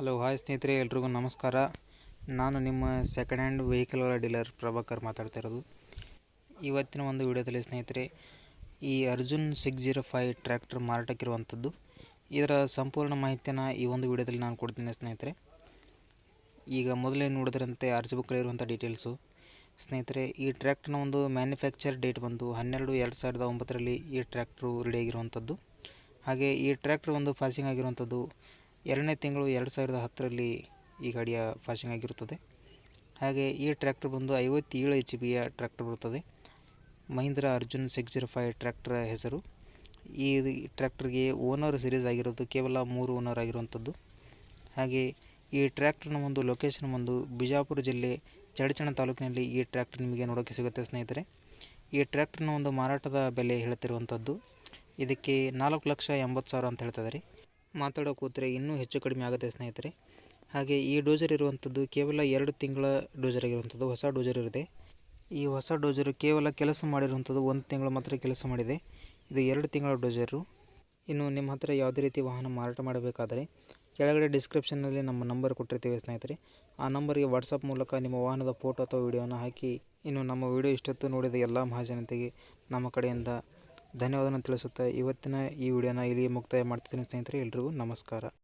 Hello, hi ಸ್ನೇಹಿತರೆ, ಎಲ್ರಿಗೂ ನಮಸ್ಕಾರ. ನಾನು ನಿಮ್ಮ ಸೆಕೆಂಡ್ ಹ್ಯಾಂಡ್ ವೆಹಿಕಲ್ಗಳ ಡೀಲರ್ ಪ್ರಭಾಕರ್ ಮಾತಾಡ್ತಾ ಇರೋದು. ಇವತ್ತಿನ ಒಂದು ವಿಡಿಯೋದಲ್ಲಿ ಸ್ನೇಹಿತರೆ, ಈ Arjun six zero five tractor ಮಾರಾಟಕ್ಕಿರುವಂಥದ್ದು ಇದರ ಸಂಪೂರ್ಣ ಮಾಹಿತಿಯನ್ನು ಈ ಒಂದು ವಿಡಿಯೋದಲ್ಲಿ ನಾನು ಕೊಡ್ತೀನಿ ಸ್ನೇಹಿತರೆ. ಈಗ ಮೊದಲೇ ನೋಡಿದ್ರಂತೆ ಆರ್ ಸಿ ಬುಕ್ಕಲ್ಲಿರುವಂಥ ಡೀಟೇಲ್ಸು ಸ್ನೇಹಿತರೆ, ಈ ಟ್ರ್ಯಾಕ್ಟರ್ನ ಒಂದು ಮ್ಯಾನುಫ್ಯಾಕ್ಚರ್ ಡೇಟ್ ಬಂದು ಹನ್ನೆರಡು ಎರಡು ಸಾವಿರದ ಒಂಬತ್ತರಲ್ಲಿ ಈ ಟ್ರ್ಯಾಕ್ಟ್ರು ರೆಡಿಯಾಗಿರುವಂಥದ್ದು ಹಾಗೆ ಈ ಟ್ರ್ಯಾಕ್ಟ್ರ್ ಒಂದು ಫಾಸಿಂಗ್ ಆಗಿರುವಂಥದ್ದು ಎರಡನೇ ತಿಂಗಳು ಎರಡು ಸಾವಿರದ ಹತ್ತರಲ್ಲಿ ಈ ಗಾಡಿಯ ಪಾಸಿಂಗ್ ಆಗಿರುತ್ತದೆ. ಹಾಗೆ ಈ ಟ್ರ್ಯಾಕ್ಟರ್ ಬಂದು ಐವತ್ತೇಳು ಎಚ್ ಬಿಯ ಟ್ರ್ಯಾಕ್ಟರ್ ಬರುತ್ತದೆ. Mahindra Arjun six zero five tractor ಹೆಸರು. ಈ ಟ್ರ್ಯಾಕ್ಟರ್ಗೆ ಓನರ್ ಸೀರೀಸ್ ಆಗಿರೋದು ಕೇವಲ ಮೂರು ಓನರ್ ಆಗಿರುವಂಥದ್ದು. ಹಾಗೆ ಈ ಟ್ರ್ಯಾಕ್ಟರ್ನ ಒಂದು ಲೊಕೇಶನ್ ಬಂದು ಬಿಜಾಪುರ ಜಿಲ್ಲೆ ಚಡಚಣ ತಾಲೂಕಿನಲ್ಲಿ ಈ ಟ್ರ್ಯಾಕ್ಟರ್ ನಿಮಗೆ ನೋಡೋಕ್ಕೆ ಸಿಗುತ್ತೆ ಸ್ನೇಹಿತರೆ. ಈ ಟ್ರ್ಯಾಕ್ಟರ್ನ ಒಂದು ಮಾರಾಟದ ಬೆಲೆ ಹೇಳ್ತಿರುವಂಥದ್ದು. ಇದಕ್ಕೆ ನಾಲ್ಕು ಲಕ್ಷ ಎಂಬತ್ತು ಸಾವಿರ ಅಂತ ಹೇಳ್ತಿದ್ದಾರೆ ಮಾತಾಡೋ ಕೂತ್ರೆ ಇನ್ನೂ ಹೆಚ್ಚು ಕಡಿಮೆ ಆಗುತ್ತೆ ಸ್ನೇಹಿತರೆ. ಹಾಗೆ ಈ ಡೋಜರ್ ಇರುವಂಥದ್ದು ಕೇವಲ ಎರಡು ತಿಂಗಳ ಡೋಜರ್ ಆಗಿರುವಂಥದ್ದು, ಹೊಸ ಡೋಜರ್ ಇರುತ್ತೆ ಈ ಹೊಸ ಡೋಜರು ಕೇವಲ ಕೆಲಸ ಮಾಡಿರುವಂಥದ್ದು ಒಂದು ತಿಂಗಳು ಮಾತ್ರ ಕೆಲಸ ಮಾಡಿದೆ. ಇದು ಎರಡು ತಿಂಗಳ ಡೋಜರು ಇನ್ನು ನಿಮ್ಮ ಹತ್ರ ಯಾವುದೇ ರೀತಿ ವಾಹನ ಮಾರಾಟ ಮಾಡಬೇಕಾದರೆ ಕೆಳಗಡೆ ಡಿಸ್ಕ್ರಿಪ್ಷನ್ನಲ್ಲಿ ನಮ್ಮ ನಂಬರ್ ಕೊಟ್ಟಿರ್ತೀವಿ ಸ್ನೇಹಿತರೆ. ಆ ನಂಬರ್ಗೆ ವಾಟ್ಸಪ್ ಮೂಲಕ ನಿಮ್ಮ ವಾಹನದ ಫೋಟೋ ಅಥವಾ ವಿಡಿಯೋನ ಹಾಕಿ ಇನ್ನು ನಮ್ಮ ವಿಡಿಯೋ ಇಷ್ಟೊತ್ತು ನೋಡಿದ ಎಲ್ಲ ಮಹಾಜನತೆಗೆ ನಮ್ಮ ಕಡೆಯಿಂದ ಧನ್ಯವಾದನ ತಿಳಿಸುತ್ತಾ ಇವತ್ತಿನ ಈ ವಿಡಿಯೋನ ಇಲ್ಲಿ ಮುಕ್ತಾಯ ಮಾಡ್ತಿದ್ದೀನಿ ಸ್ನೇಹಿತರೆ ಎಲ್ರಿಗೂ ನಮಸ್ಕಾರ.